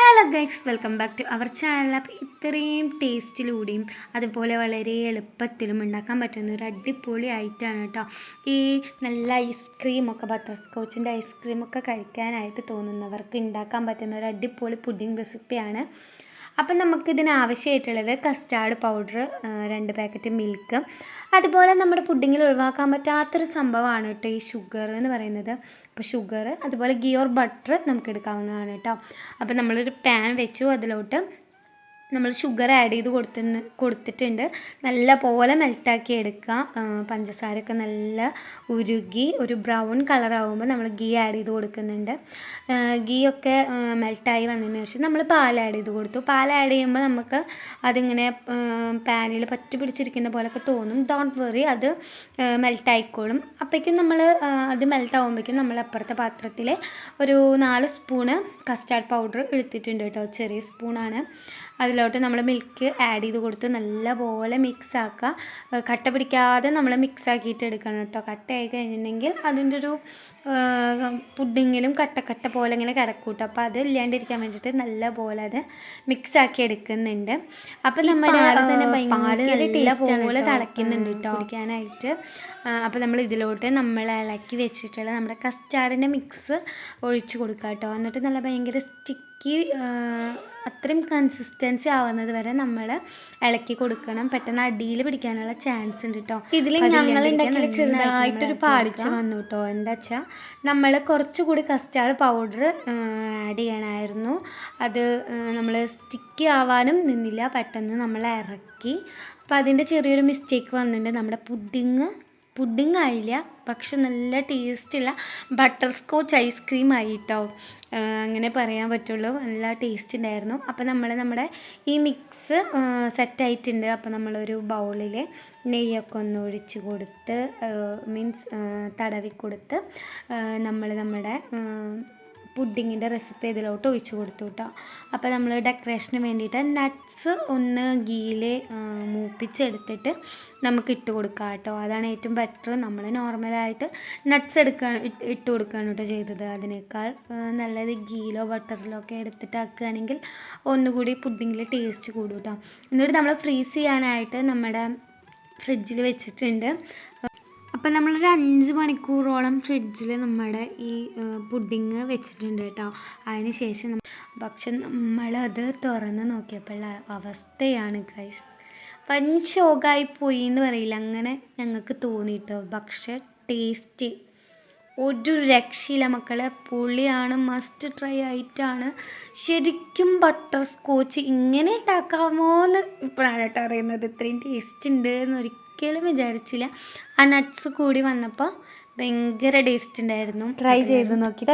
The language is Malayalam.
Hello guys welcome back to our channel അപ്പോൾ ഇത്രയും ടേസ്റ്റിലൂടെയും അതുപോലെ വളരെ എളുപ്പത്തിലും ഉണ്ടാക്കാൻ പറ്റുന്ന ഒരു അടിപൊളി ആയിട്ടാണ് കേട്ടോ ഈ നല്ല ഐസ്ക്രീമൊക്കെ ബട്ടർ സ്കോച്ചിന്റെ ഐസ്ക്രീമൊക്കെ കഴിക്കാനായിട്ട് തോന്നുന്നവർക്ക് ഉണ്ടാക്കാൻ പറ്റുന്ന ഒരു അടിപൊളി പുഡിംഗ് റെസിപ്പിയാണ് അപ്പം നമുക്കിതിന് ആവശ്യമായിട്ടുള്ളത് കസ്റ്റാർഡ് പൗഡർ രണ്ട് പാക്കറ്റ് മിൽക്ക് അതുപോലെ നമ്മുടെ പുഡിങ്ങിൽ ഒഴിവാക്കാൻ പറ്റാത്തൊരു സംഭവമാണ് കേട്ടോ ഈ ഷുഗർ എന്ന് പറയുന്നത്. അപ്പോൾ ഷുഗർ അതുപോലെ ഗിയോർ ബട്ടർ നമുക്ക് എടുക്കാവുന്നതാണ് കേട്ടോ. അപ്പോൾ നമ്മളൊരു പാൻ വെച്ചു അതിലോട്ട് നമ്മൾ ഷുഗർ ആഡ് ചെയ്ത് കൊടുത്തുന്ന കൊടുത്തിട്ടുണ്ട്. നല്ല പോലെ മെൽറ്റാക്കി എടുക്കുക. പഞ്ചസാര പഞ്ചസാരയൊക്കെ നല്ല ഉരുകി ഒരു ബ്രൗൺ കളറാകുമ്പോൾ നമ്മൾ ഗീ ആഡ് ചെയ്ത് കൊടുക്കുന്നുണ്ട്. ഗീ ഒക്കെ മെൽറ്റായി വന്നതിന് ശേഷം നമ്മൾ പാൽ ആഡ് ചെയ്ത് കൊടുത്തു. പാൽ ആഡ് ചെയ്യുമ്പോൾ നമുക്ക് അതിങ്ങനെ പാനിൽ പറ്റി പിടിച്ചിരിക്കുന്ന പോലെയൊക്കെ തോന്നും. ഡോണ്ട് വെറി അത് മെൽട്ടായിക്കോളും അപ്പോഴേക്കും നമ്മൾ അത് മെൽട്ടാകുമ്പോഴേക്കും നമ്മൾ അപ്പുറത്തെ പാത്രത്തിൽ ഒരു നാല് സ്പൂണ് കസ്റ്റാർഡ് പൗഡർ എടുത്തിട്ടുണ്ട് കേട്ടോ. ചെറിയ സ്പൂണാണ് അതിലോട്ട് നമ്മൾ മിൽക്ക് ആഡ് ചെയ്ത് കൊടുത്ത് നല്ലപോലെ മിക്സ് ആക്കുക കട്ട പിടിക്കാതെ നമ്മൾ മിക്സ് ആക്കിയിട്ട് എടുക്കണം കേട്ടോ ആയി കഴിഞ്ഞിട്ടുണ്ടെങ്കിൽ അതിന്റെ ഒരു പുഡിങ്ങിലും കട്ട കട്ട പോലെ ഇങ്ങനെ കിടക്കൂട്ടോ അപ്പോൾ അത് ഇല്ലാണ്ടിരിക്കാൻ വേണ്ടിയിട്ട് നല്ല പോലെ അത് മിക്സ് ആക്കി എടുക്കുന്നുണ്ട്. അപ്പം നമ്മുടെ പാൽ നല്ലപോലെ തിളയ്ക്കുന്നുണ്ട് കേട്ടോ കുടിക്കാനായിട്ട്. അപ്പോൾ നമ്മൾ ഇതിലോട്ട് നമ്മൾ ഇളക്കി വെച്ചിട്ടുള്ള നമ്മുടെ കസ്റ്റാർഡിന്റെ മിക്സ് ഒഴിച്ച് കൊടുക്കുക കേട്ടോ എന്നിട്ട് നല്ല ഭയങ്കര സ്റ്റിക്കി അത്രയും കൺസിസ്റ്റൻസി ആവുന്നത് വരെ നമ്മൾ ഇളക്കി കൊടുക്കണം. പെട്ടെന്ന് അടിയിൽ പിടിക്കാനുള്ള ചാൻസ് ഉണ്ട് കേട്ടോ ഇതിൽ ഞങ്ങൾ ഉണ്ടാക്കിയ ചെറുതായിട്ടൊരു പാളിച്ച വന്നു കേട്ടോ എന്താ വെച്ചാൽ നമ്മൾ കുറച്ചുകൂടി കസ്റ്റാർഡ് പൗഡർ ആഡ് ചെയ്യണമായിരുന്നു അത് നമ്മൾ സ്റ്റിക്കി ആവാനും നിന്നില്ല. പെട്ടെന്ന് നമ്മൾ ഇറക്കി. അപ്പോൾ അതിന്റെ ചെറിയൊരു മിസ്റ്റേക്ക് വന്നിട്ടുണ്ട്. നമ്മുടെ പുഡിങ് പുഡിങ് ആയില്ല പക്ഷെ നല്ല ടേസ്റ്റുള്ള ബട്ടർ സ്കോച്ച് ഐസ്ക്രീം ആയിട്ടോ അങ്ങനെ പറയാൻ പറ്റുള്ളൂ. നല്ല ടേസ്റ്റ് ഉണ്ടായിരുന്നു അപ്പോൾ നമ്മൾ നമ്മുടെ ഈ മിക്സ് സെറ്റായിട്ടുണ്ട് അപ്പോൾ നമ്മളൊരു ബൗളിൽ നെയ്യൊക്കെ ഒന്ന് ഒഴിച്ച് കൊടുത്ത് മീൻസ് തടവി കൊടുത്ത് നമ്മൾ നമ്മുടെ പുഡിങ്ങിന്റെ റെസിപ്പി ഇതിലോട്ട് ഒഴിച്ച് കൊടുത്തു കേട്ടോ. അപ്പോൾ നമ്മൾ ഡെക്കറേഷന് വേണ്ടിയിട്ട് നട്ട്സ് ഒന്ന് ഗീയിൽ മൂപ്പിച്ചെടുത്തിട്ട് നമുക്ക് ഇട്ട് കൊടുക്കാം കേട്ടോ. അതാണ് ഏറ്റവും ബെറ്റർ നമ്മൾ നോർമലായിട്ട് നട്ട്സ് എടുക്കാൻ ഇട്ട് കൊടുക്കുകയാണ് കേട്ടോ ചെയ്തത്. അതിനേക്കാൾ നല്ലത് ഗീലോ ബട്ടറിലോ ഒക്കെ എടുത്തിട്ട് ആക്കുകയാണെങ്കിൽ ഒന്നുകൂടി പുഡിങ്ങിൽ ടേസ്റ്റ് കൂടും കേട്ടോ. എന്നിട്ട് നമ്മൾ ഫ്രീസ് ചെയ്യാനായിട്ട് നമ്മുടെ ഫ്രിഡ്ജിൽ വെച്ചിട്ടുണ്ട്. അപ്പം നമ്മളൊരു അഞ്ച് മണിക്കൂറോളം ഫ്രിഡ്ജിൽ നമ്മുടെ ഈ പുഡിങ് വെച്ചിട്ടുണ്ട് കേട്ടോ അതിന് ശേഷം പക്ഷെ നമ്മളത് തുറന്ന് നോക്കിയപ്പോഴുള്ള അവസ്ഥയാണ് ഗൈസ് ഷോക്കായി പോയി എന്ന് പറയില്ല. അങ്ങനെ ഞങ്ങൾക്ക് തോന്നിയിട്ടോ പക്ഷെ ടേസ്റ്റ് ഒരു രക്ഷയില്ല മക്കളെ. പുളിയാണ് മസ്റ്റ് ട്രൈ ആയിട്ടാണ്. ശരിക്കും ബട്ടർ സ്കോച്ച് ഇങ്ങനെ ഉണ്ടാക്കാമോ എന്ന് ഇപ്പോഴാണ് കേട്ടോ അറിയുന്നത്. ഇത്രയും ടേസ്റ്റ് ഉണ്ട് എന്ന് ഒരിക്കലും വിചാരിച്ചില്ല. ആ നട്ട്സ് കൂടി വന്നപ്പോൾ ഭയങ്കര ടേസ്റ്റ് ഉണ്ടായിരുന്നു. ട്രൈ ചെയ്ത് നോക്കിയിട്ട്